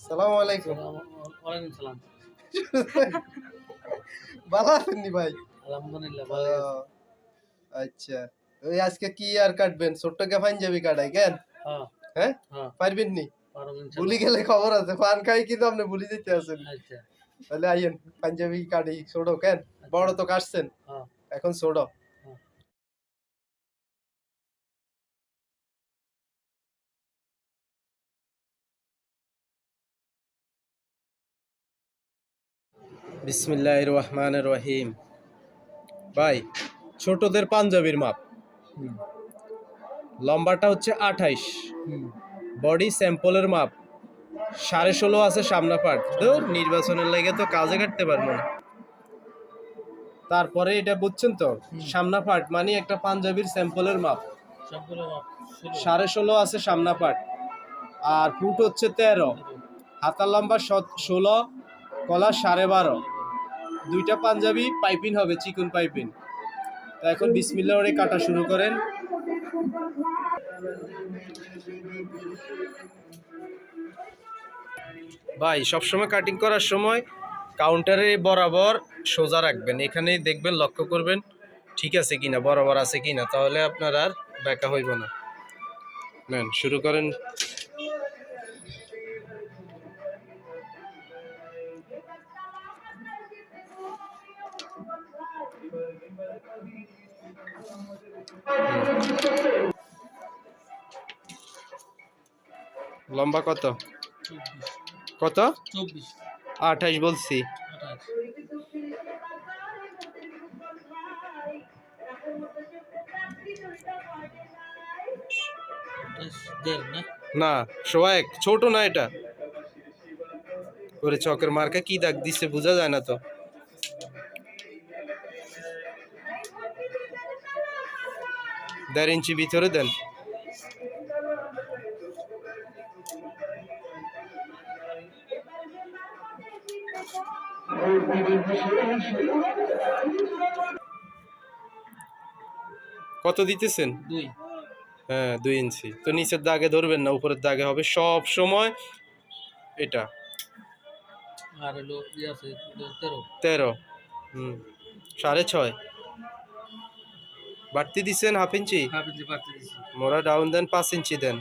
সালাম আলাইকুম। ওয়ালাইকুম সালাম। ভালো আছেন নি ভাই? আলহামদুলিল্লাহ ভালো আচ্ছা। ওই আজকে কি আর কাটবেন? ছোট্ট কে পাঞ্জাবি কাটাই কেন? হ্যাঁ। হ্যাঁ? হ্যাঁ। পারবেন নি? ভুলি গেলে খবর আছে পান খাই কিন্তু আপনি ভুলি যেতে আছেন। আচ্ছা। তাহলে আইয়েন পাঞ্জাবি কাটি ছোট কেন? বড় তো কাটছেন। হ্যাঁ। এখন ছোট। বিসমিল্লাহ রহমান রহিম ভাই ছোটদের পাঞ্জাবির মাপ। লম্বাটা হচ্ছে আঠাইশ। বডি স্যাম্পলের মাপ সাড়ে ষোলো আছে সামনা পাট তো নির্বাচনের লেগে তো কাজে কাটতে পারব না। তারপরে এটা বুঝছেন তো সামনা পাট মানে একটা পাঞ্জাবির স্যাম্পলের মাপ। সাড়ে ষোলো আছে সামনা পাট আর ফুট হচ্ছে তেরো। হাতার লম্বা ষোলো কলা সাড়ে বারো। দুইটা পাঞ্জাবি পাইপিন হবে, চিকন পাইপিন তা এখন বিসমিল্লা ওরে কাটা শুরু করেন। ভাই, সবসময় কাটিং করার সময় কাউন্টারে বরাবর সোজা রাখবেন। এখানে দেখবেন, লক্ষ্য করবেন, ঠিক আছে কিনা, বরাবর আছে কিনা, তাহলে আপনার আর ব্যাকা হইব না। শুরু করেন। লম্বা কত? কত? বলছি আঠাশ দেড় না? না সোয়াক ছোট না এটা। ওরে চকের মার্কা কি দাগ দিছে বোঝা যায় না তো। দেড় ইঞ্চি ভিতরে দেন। কত দিতেছেন? দুই। হ্যাঁ দুই ইঞ্চি। তো নিচের দাগে ধরবেন না উপরের দাগে হবে। সব সময় এটা। আর হলো ইয়ে তেরো। তেরো। হুম। সাড়ে ছয়। বাড়তি দিচ্ছেন হাফ ইঞ্চি? মোরা ডাউন দেন পাঁচ ইঞ্চি দেন।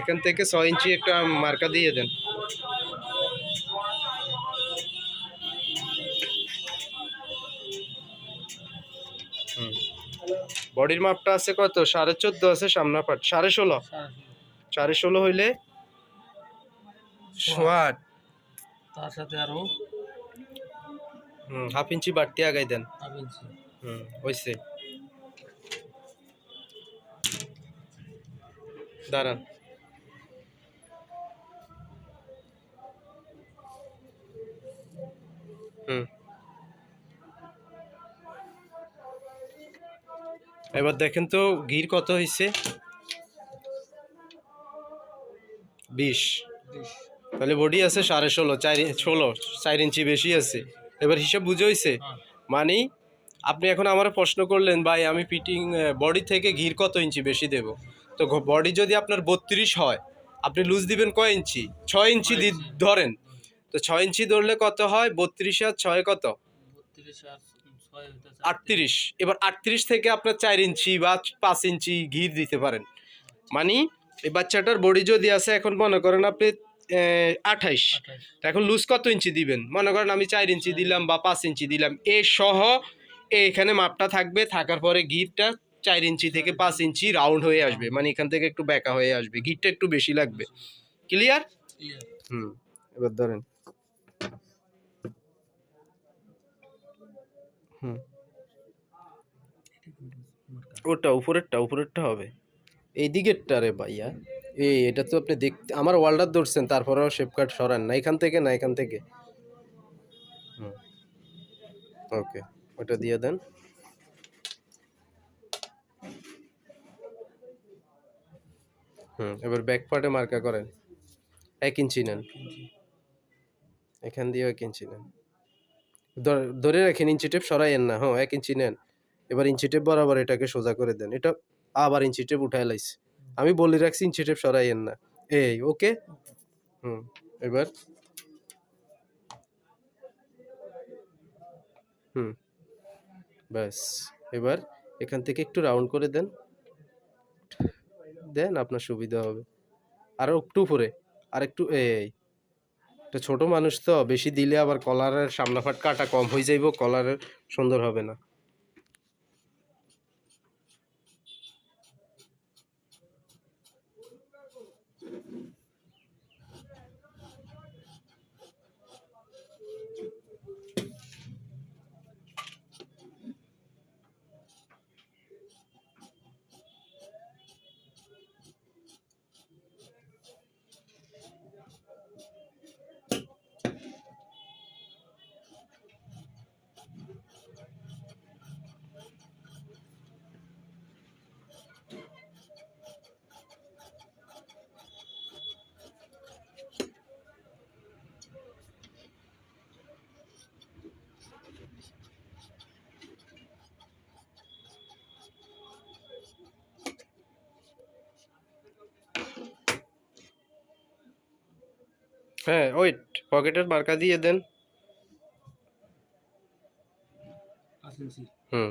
এখান থেকে ছয় ইঞ্চি একটা মার্কা দিয়ে দেন। হুম। বডির মাপটা আছে কত? সাড়ে চোদ্দ আছে সামনা পাট সাড়ে ষোলো? সাড়ে ষোলো সাড়ে ষোলো। হইলে সোয়াট। তার সাথে আরও হুম হাফ ইঞ্চি বাড়তি আগাই দেন। Half inch. হুম হইছে। দাঁড়ান। হুম। এবার দেখেন তো গির কত হয়েছে বিশ। তাহলে বডি আছে সাড়ে ষোলো চার ষোলো চার ইঞ্চি বেশি আছে। এবার হিসাব বুঝে হয়েছে হ্যাঁ। মানে আপনি এখন আমার প্রশ্ন করলেন ভাই আমি ফিটিং বডি থেকে ঘির কত ইঞ্চি বেশি দেব? তো বডি যদি আপনার বত্রিশ হয় আপনি লুজ দিবেন কয় ইঞ্চি? ছয় ইঞ্চি ধরেন। তো ছয় ইঞ্চি ধরলে কত হয়? বত্রিশ আর ছয় কত? আটত্রিশ। এবার আটত্রিশ থেকে আপনার চার ইঞ্চি বা পাঁচ ইঞ্চি ঘির দিতে পারেন। মানে এই বাচ্চাটার বডি যদি আছে এখন মনে করেন আপনি আঠাইশ। তা এখন লুজ কত ইঞ্চি দিবেন? মনে করেন আমি চার ইঞ্চি দিলাম বা পাঁচ ইঞ্চি দিলাম। এ সহ এখানে মাপটা থাকবে থাকার পরে গিটটা চার ইঞ্চি থেকে পাঁচ ইঞ্চি রাউন্ড হয়ে আসবে। মানে এখান থেকে একটু ব্যাকা হয়ে আসবে। গিটটা একটু বেশি লাগবে। ক্লিয়ার ক্লিয়ার হুম এবার ধরেন। হুম। ওটা উপরেরটা উপরেরটা হবে। এই দিকেরটা রে ভাইয়া। এই এটা তো আপনি দেখতে আমার ওয়ালডার ধরছেন তারপরেও শেপ কাট সরান। না এখান থেকে না এখান থেকে। হুম। ওকে ওটা দিয়ে দেন। হুম এবার ব্যাক পার্টে মার্কা করেন। এক ইঞ্চি নেন। এখান দিয়ে এক ইঞ্চি নেন। ধরে রাখেন ইঞ্চি টেপ সরাইয়েন না। হ্যাঁ এক ইঞ্চি নেন। এবার ইঞ্চি টেপ বরাবর এটাকে সোজা করে দেন। এটা আবার ইঞ্চি টেপ উঠায় লাইছে। আমি বলে রাখছি টেপ সরাইয়েন না। এই, ওকে? হুম, এবার। হুম, ব্যাস, এবার এখান থেকে একটু রাউন্ড করে দেন। দেন আপনার সুবিধা হবে। আরও একটু উপরে, আর একটু এই। এটা ছোট মানুষ তো, বেশি দিলে আবার কলারের সামনাফাট কাটা কম হয়ে যাইব, কলারের সুন্দর হবে না। হ্যাঁ ওয়েট পকেটের মার্কা দিয়ে দেন। হুম।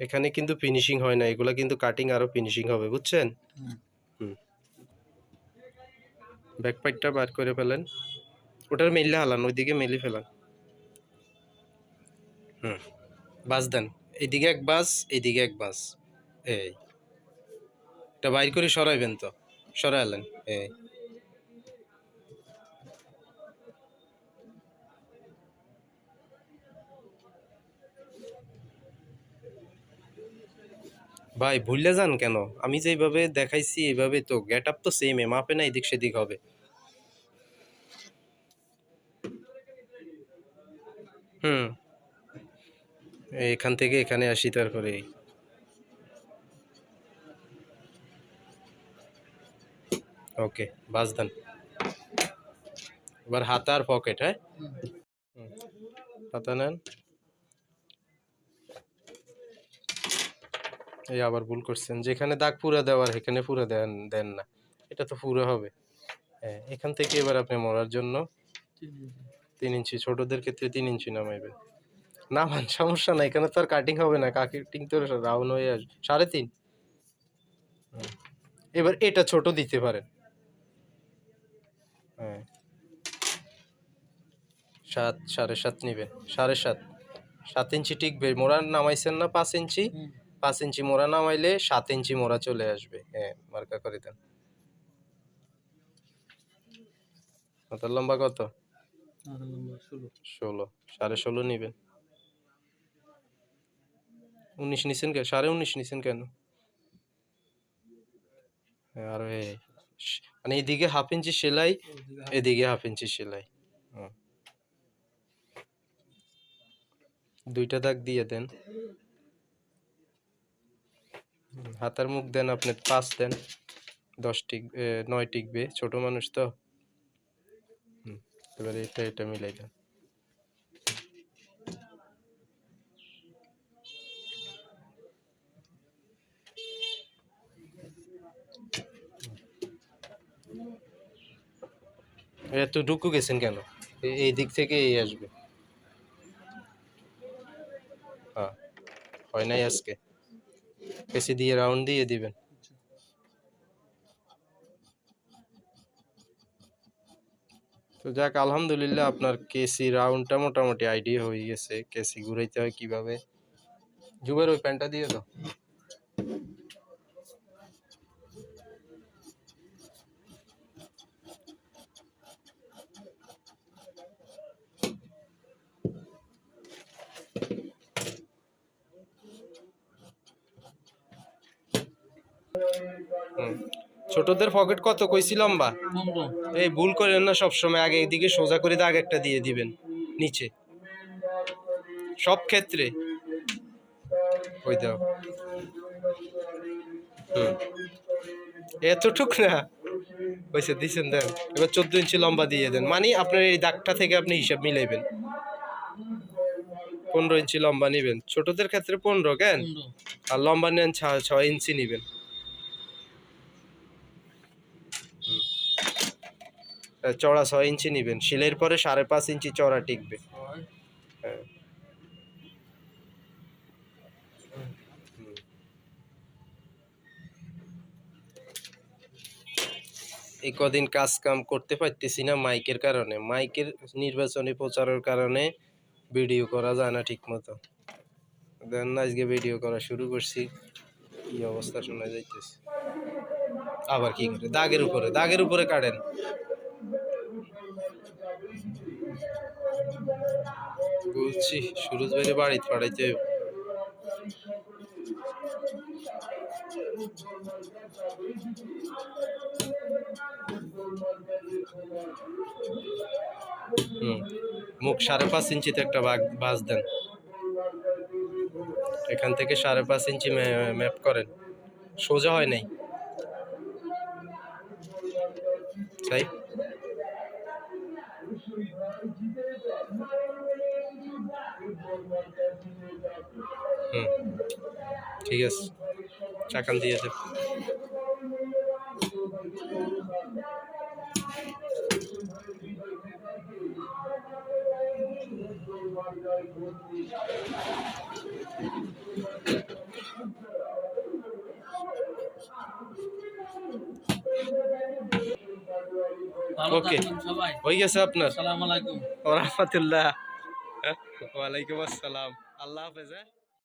এখানে কিন্তু ফিনিশিং হয় না, এগুলা কিন্তু কাটিং আরও ফিনিশিং হবে, বুঝছেন? হুম। ব্যাক পাইটটা বার করে ফেলেন। ওটার মেললে হালান, ওইদিকে মেলে ফেলান। হুম, বাস দেন। এইদিকে এক বাস এইদিকে এক বাস। এই। এটা বাইর করে সরাইবেন তো। সরাইলেন, এই। ভাই ভুললে যান কেন? আমি যেভাবে দেখাইছি এইভাবে তো গেট আপ তো সেম মাপে না এদিক সেদিক হবে। হুম। এখান থেকে এখানে আসি তারপরে। এই। ওকে বাস দেন। এবার হাতা আর পকেট হ্যাঁ। হাতা নেন। এই আবার ভুল করছেন। যেখানে দাগ পুরো দেওয়ার এখানে পুরো দেন দেন না। এটা তো পুরো হবে। হ্যাঁ এখান থেকে এবার আপনি মরার জন্য তিন ইঞ্চি ছোটদের ক্ষেত্রে তিন ইঞ্চি নামাইবেন। নামান সমস্যা না এখানে তো আর কাটিং হবে না কাটিং তো রাউন্ড হয়ে আসবে সাড়ে তিন। এবার এটা ছোট দিতে পারেন। হ্যাঁ। সাত সাড়ে সাত নিবেন সাড়ে সাত। সাত ইঞ্চি টিকবে মোড়া নামাইছেন না পাঁচ ইঞ্চি? পাঁচ ইঞ্চি মোড়া নামাইলে সাত ইঞ্চি মোড়া চলে আসবে। হ্যাঁ মার্কা করে দেন। লম্বা কত? ষোলো। ষোলো সাড়ে ষোলো নিবেন। উনিশ নিছেন কেন সাড়ে উনিশ নিছেন কেন? আর মানে এদিকে হাফ ইঞ্চি সেলাই, এদিকে হাফ ইঞ্চি সেলাই। দুইটা দাগ দিয়ে দেন। হাতার মুখ দেন আপনি, পাঁচ দেন। দশ টিক নয় টিকবে, ছোট মানুষ তো। এবারে এটা এটা মিলাই দেন। এত ঢুকু গেছেন কেন? এই দিক থেকে এই আসবে। হ্যাঁ হয় নাই আজকে। কেসি দিয়ে রাউন্ড দিয়ে দিবেন। তো যাক, আলহামদুলিল্লাহ আপনার কেসি রাউন্ডটা মোটামুটি আইডিয়া হয়ে গেছে। কেসি ঘুরাইতে হয় কীভাবে? জুবের ওই প্যান্টটা দিয়ে দাও। ছোটদের পকেট কত কইছি লম্বা? এই ভুল করেন না সবসময় আগে এদিকে সোজা করে দাগ একটা দিয়ে দিবেন নিচে। সব ক্ষেত্রে। ওই দাও। হুম। এতটুক না? হয়েছে দিচ্ছেন দেন। এবার চোদ্দ ইঞ্চি লম্বা দিয়ে দেন। মানে আপনার এই দাগটা থেকে আপনি হিসাব মিলাইবেন। পনেরো ইঞ্চি লম্বা নিবেন। ছোটদের ক্ষেত্রে পনেরো কেন? আর লম্বা নেন ছয় ইঞ্চি নিবেন হুম। আর চড়া ছয় ইঞ্চি নিবেন। শিলের পরে সাড়ে পাঁচ ইঞ্চি চড়া টিকবে। হ্যাঁ। এই কদিন কাজ কাম করতে পারতেছি না মাইকের কারণে। মাইকের নির্বাচনী প্রচারের কারণে ভিডিও করা যায় না ঠিক মতো দেন আজকে ভিডিও করা শুরু করছি। কি অবস্থা শোনা যাইতেছে। আবার কি করে? দাগের উপরে দাগের উপরে কাটেন। বলছি, সুরজ ভাইয়ের বাড়িতে পাঠাইতে। হুম, মুখ সাড়ে পাঁচ ইঞ্চিতে একটা বাজ দেন। এখান থেকে সাড়ে পাঁচ ইঞ্চি ম্যাপ করেন। সোজা হয় নাই। তাই ঠিক আছে। চাকান দিয়ে দেব হয়ে গেছে আপনার। আসসালামু আলাইকুম। ওরহামতুল্লাহ ওয়ালাইকুম আসসালাম। আল্লাহ হাফেজ হ্যাঁ।